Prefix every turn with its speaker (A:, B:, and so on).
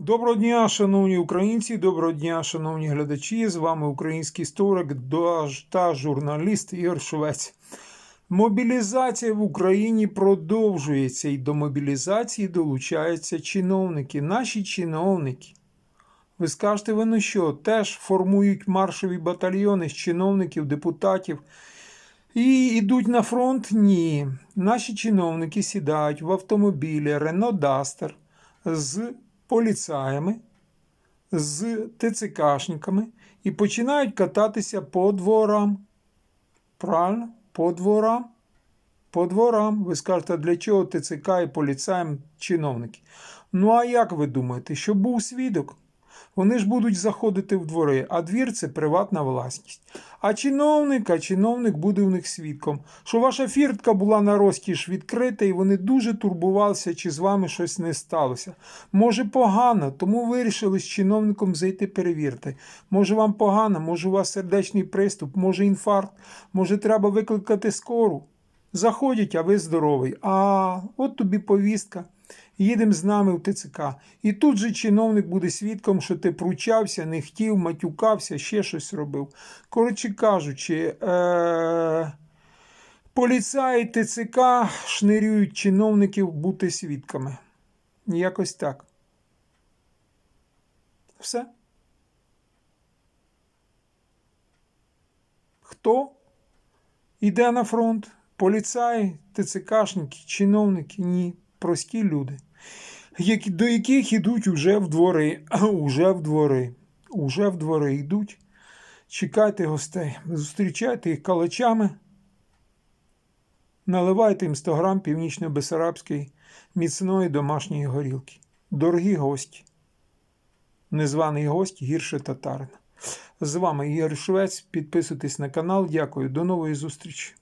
A: Доброго дня, шановні українці, доброго дня, шановні глядачі. З вами український історик та журналіст Ігор Швець. Мобілізація в Україні продовжується і до мобілізації долучаються чиновники. Наші чиновники. Ви скажете, вони що, теж формують маршові батальйони з чиновників, депутатів і йдуть на фронт? Ні. Наші чиновники сідають в автомобілі Renault Duster з поліцаями, з ТЦКшниками і починають кататися по дворам. Правильно? По дворам. По дворам. Ви скажете, для чого ТЦК і поліцаєм чиновники? Ну а як ви думаєте, що був свідок? Вони ж будуть заходити в двори, а двір це приватна власність. А чиновник, а чиновник буде у них свідком, що ваша фіртка була на розкіш відкрита, і вони дуже турбувалися, чи з вами щось не сталося. Може, погано, тому вирішили з чиновником зайти перевірити. Може, вам погано, може, у вас сердечний приступ, може інфаркт, може, треба викликати скору. Заходять, а ви здоровий. А от тобі повістка. Їдемо з нами в ТЦК. І тут же чиновник буде свідком, що ти пручався, не хотів, матюкався, ще щось робив. Коротше кажучи, е- поліцаї ТЦК шнирюють чиновників бути свідками. Якось так. Все. Хто йде на фронт? Поліцаї, ТЦКшники, чиновники? Ні, прості люди, до яких йдуть уже в двори, уже в двори, уже в двори йдуть. Чекайте гостей, зустрічайте їх калачами, наливайте їм 100 грам північно-бесарабської міцної домашньої горілки. Дорогі гості, незваний гость гірше татарина. З вами Ігор Швець. Підписуйтесь на канал. Дякую. До нової зустрічі.